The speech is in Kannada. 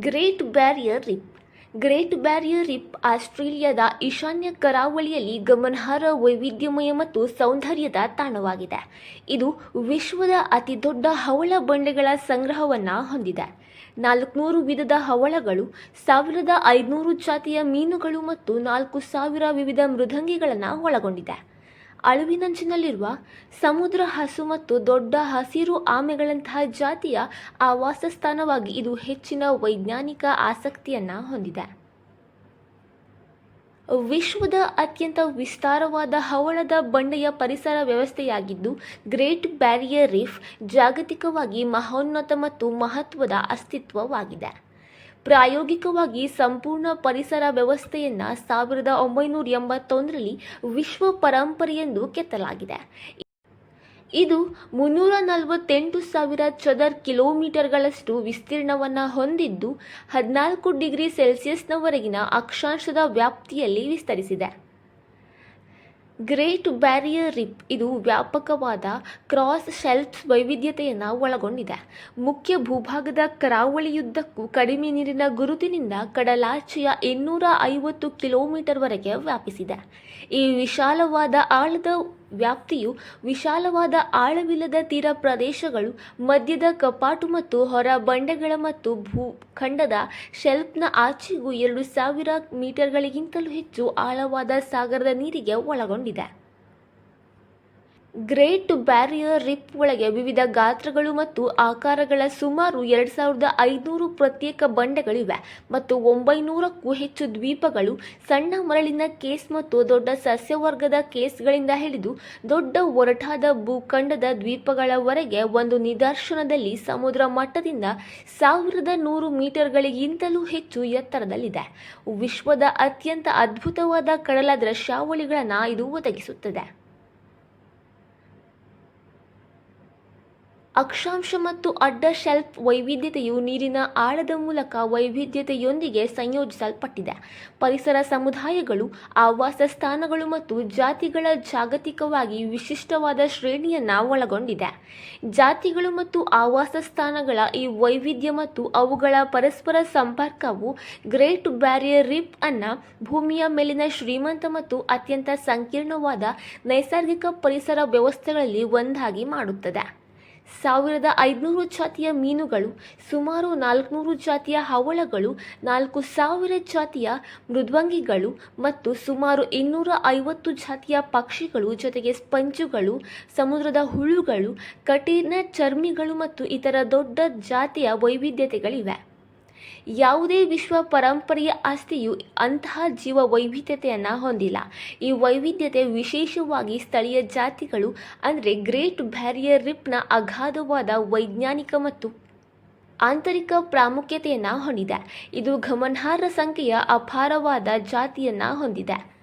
Great barrier reef. Great barrier reef ಆಸ್ಟ್ರೇಲಿಯಾದ ಈಶಾನ್ಯ ಕರಾವಳಿಯಲ್ಲಿ ಗಮನಾರ್ಹ ವೈವಿಧ್ಯಮಯ ಮತ್ತು ಸೌಂದರ್ಯದ ತಾಣವಾಗಿದೆ. ಇದು ವಿಶ್ವದ ಅತಿದೊಡ್ಡ ಹವಳ ಬಂಡೆಗಳ ಸಂಗ್ರಹವನ್ನು ಹೊಂದಿದೆ. ನಾಲ್ಕುನೂರು ವಿಧದ ಹವಳಗಳು, ಸಾವಿರದ ಐದುನೂರು ಜಾತಿಯ ಮೀನುಗಳು ಮತ್ತು ನಾಲ್ಕು ಸಾವಿರ ವಿವಿಧ ಮೃದಂಗಿಗಳನ್ನು ಒಳಗೊಂಡಿದೆ. ಅಳಿವಿನಂಚಿನಲ್ಲಿರುವ ಸಮುದ್ರ ಹಸು ಮತ್ತು ದೊಡ್ಡ ಹಸಿರು ಆಮೆಗಳಂತಹ ಜಾತಿಯ ಆವಾಸ ಸ್ಥಾನವಾಗಿ ಇದು ಹೆಚ್ಚಿನ ವೈಜ್ಞಾನಿಕ ಆಸಕ್ತಿಯನ್ನು ಹೊಂದಿದೆ. ವಿಶ್ವದ ಅತ್ಯಂತ ವಿಸ್ತಾರವಾದ ಹವಳದ ಬಂಡೆಯ ಪರಿಸರ ವ್ಯವಸ್ಥೆಯಾಗಿದ್ದು, ಗ್ರೇಟ್ ಬ್ಯಾರಿಯರ್ ರೀಫ್ ಜಾಗತಿಕವಾಗಿ ಮಹೋನ್ನತ ಮತ್ತು ಮಹತ್ವದ ಅಸ್ತಿತ್ವವಾಗಿದೆ. ಪ್ರಾಯೋಗಿಕವಾಗಿ ಸಂಪೂರ್ಣ ಪರಿಸರ ವ್ಯವಸ್ಥೆಯನ್ನು ಸಾವಿರದ ಒಂಬೈನೂರ ಎಂಬತ್ತೊಂದರಲ್ಲಿ ವಿಶ್ವ ಪರಂಪರೆಯೆಂದು ಕೆತ್ತಲಾಗಿದೆ. ಇದು ಮುನ್ನೂರ ನಲವತ್ತೆಂಟು ಸಾವಿರ ಚದರ್ ಕಿಲೋಮೀಟರ್ಗಳಷ್ಟು ವಿಸ್ತೀರ್ಣವನ್ನು ಹೊಂದಿದ್ದು ಹದಿನಾಲ್ಕು ಡಿಗ್ರಿ ಸೆಲ್ಸಿಯಸ್ನವರೆಗಿನ ಅಕ್ಷಾಂಶದ ವ್ಯಾಪ್ತಿಯಲ್ಲಿ ವಿಸ್ತರಿಸಿದೆ. ಗ್ರೇಟ್ ಬ್ಯಾರಿಯರ್ ರಿಪ್ ಇದು ವ್ಯಾಪಕವಾದ ಕ್ರಾಸ್ ಶೆಲ್ಫ್ಸ್ ವೈವಿಧ್ಯತೆಯನ್ನು ಒಳಗೊಂಡಿದೆ. ಮುಖ್ಯ ಭೂಭಾಗದ ಕರಾವಳಿಯುದ್ದಕ್ಕೂ ಕಡಿಮೆ ನೀರಿನ ಗುರುತಿನಿಂದ ಕಡಲಾಚೆಯ ಇನ್ನೂರ ಐವತ್ತು ಕಿಲೋಮೀಟರ್ವರೆಗೆ ವ್ಯಾಪಿಸಿದೆ. ಈ ವಿಶಾಲವಾದ ಆಳದ ವ್ಯಾಪ್ತಿಯು ವಿಶಾಲವಾದ ಆಳವಿಲ್ಲದ ತೀರ ಪ್ರದೇಶಗಳು ಮಧ್ಯದ ಕಪಾಟು ಮತ್ತು ಹೊರ ಬಂಡೆಗಳ ಮತ್ತು ಭೂಖಂಡದ ಶೆಲ್ಫ್ನ ಆಚೆಗೂ ಎರಡು ಸಾವಿರ ಮೀಟರ್ಗಳಿಗಿಂತಲೂ ಹೆಚ್ಚು ಆಳವಾದ ಸಾಗರದ ನೀರಿಗೆ ಒಳಗೊಂಡಿದೆ. ಗ್ರೇಟ್ ಬ್ಯಾರಿಯರ್ ರಿಪ್ ಒಳಗೆ ವಿವಿಧ ಗಾತ್ರಗಳು ಮತ್ತು ಆಕಾರಗಳ ಸುಮಾರು ಎರಡು ಸಾವಿರದ ಐದುನೂರು ಪ್ರತ್ಯೇಕ ಬಂಡೆಗಳಿವೆ ಮತ್ತು ಒಂಬೈನೂರಕ್ಕೂ ಹೆಚ್ಚು ದ್ವೀಪಗಳು ಸಣ್ಣ ಮರಳಿನ ಕೇಸ್ ಮತ್ತು ದೊಡ್ಡ ಸಸ್ಯವರ್ಗದ ಕೇಸ್ಗಳಿಂದ ಹಿಡಿದು ದೊಡ್ಡ ಒರಟಾದ ಭೂಖಂಡದ ದ್ವೀಪಗಳವರೆಗೆ ಒಂದು ನಿದರ್ಶನದಲ್ಲಿ ಸಮುದ್ರ ಮಟ್ಟದಿಂದ ಸಾವಿರದ ನೂರು ಮೀಟರ್ಗಳಿಗಿಂತಲೂ ಹೆಚ್ಚು ಎತ್ತರದಲ್ಲಿದೆ. ವಿಶ್ವದ ಅತ್ಯಂತ ಅದ್ಭುತವಾದ ಕಡಲ ದೃಶ್ಯಾವಳಿಗಳನ್ನು ಇದು ಒದಗಿಸುತ್ತದೆ. ಅಕ್ಷಾಂಶ ಮತ್ತು ಅಡ್ಡ ಶೆಲ್ಫ್ ವೈವಿಧ್ಯತೆಯು ನೀರಿನ ಆಳದ ಮೂಲಕ ವೈವಿಧ್ಯತೆಯೊಂದಿಗೆ ಸಂಯೋಜಿಸಲ್ಪಟ್ಟಿದೆ. ಪರಿಸರ ಸಮುದಾಯಗಳು, ಆವಾಸ ಸ್ಥಾನಗಳು ಮತ್ತು ಜಾತಿಗಳ ಜಾಗತಿಕವಾಗಿ ವಿಶಿಷ್ಟವಾದ ಶ್ರೇಣಿಯನ್ನು ಒಳಗೊಂಡಿದೆ. ಜಾತಿಗಳು ಮತ್ತು ಆವಾಸ ಸ್ಥಾನಗಳ ಈ ವೈವಿಧ್ಯ ಮತ್ತು ಅವುಗಳ ಪರಸ್ಪರ ಸಂಪರ್ಕವು ಗ್ರೇಟ್ ಬ್ಯಾರಿಯರ್ ರಿಪ್ ಅನ್ನು ಭೂಮಿಯ ಮೇಲಿನ ಶ್ರೀಮಂತ ಮತ್ತು ಅತ್ಯಂತ ಸಂಕೀರ್ಣವಾದ ನೈಸರ್ಗಿಕ ಪರಿಸರ ವ್ಯವಸ್ಥೆಗಳಲ್ಲಿ ಒಂದಾಗಿ ಮಾಡುತ್ತದೆ. ಸಾವಿರದ ಐದುನೂರು ಜಾತಿಯ ಮೀನುಗಳು, ಸುಮಾರು ನಾಲ್ಕುನೂರು ಜಾತಿಯ ಹವಳಗಳು, ನಾಲ್ಕು ಸಾವಿರ ಜಾತಿಯ ಮೃದ್ವಂಗಿಗಳು ಮತ್ತು ಸುಮಾರು ಇನ್ನೂರ ಐವತ್ತು ಜಾತಿಯ ಪಕ್ಷಿಗಳು ಜೊತೆಗೆ ಸ್ಪಂಜುಗಳು, ಸಮುದ್ರದ ಹುಳುಗಳು, ಕಠಿಣ ಚರ್ಮಿಗಳು ಮತ್ತು ಇತರ ದೊಡ್ಡ ಜಾತಿಯ ವೈವಿಧ್ಯತೆಗಳಿವೆ. ಯಾವುದೇ ವಿಶ್ವ ಪರಂಪರೆಯ ಆಸ್ತಿಯು ಅಂತಹ ಜೀವ ವೈವಿಧ್ಯತೆಯನ್ನು ಹೊಂದಿಲ್ಲ. ಈ ವೈವಿಧ್ಯತೆ ವಿಶೇಷವಾಗಿ ಸ್ಥಳೀಯ ಜಾತಿಗಳು, ಅಂದರೆ ಗ್ರೇಟ್ ಬ್ಯಾರಿಯರ್ ರಿಪ್ನ ಅಗಾಧವಾದ ವೈಜ್ಞಾನಿಕ ಮತ್ತು ಆಂತರಿಕ ಪ್ರಾಮುಖ್ಯತೆಯನ್ನು ಹೊಂದಿದೆ. ಇದು ಗಮನಾರ್ಹ ಸಂಖ್ಯೆಯ ಅಪಾರವಾದ ಜಾತಿಯನ್ನು ಹೊಂದಿದೆ.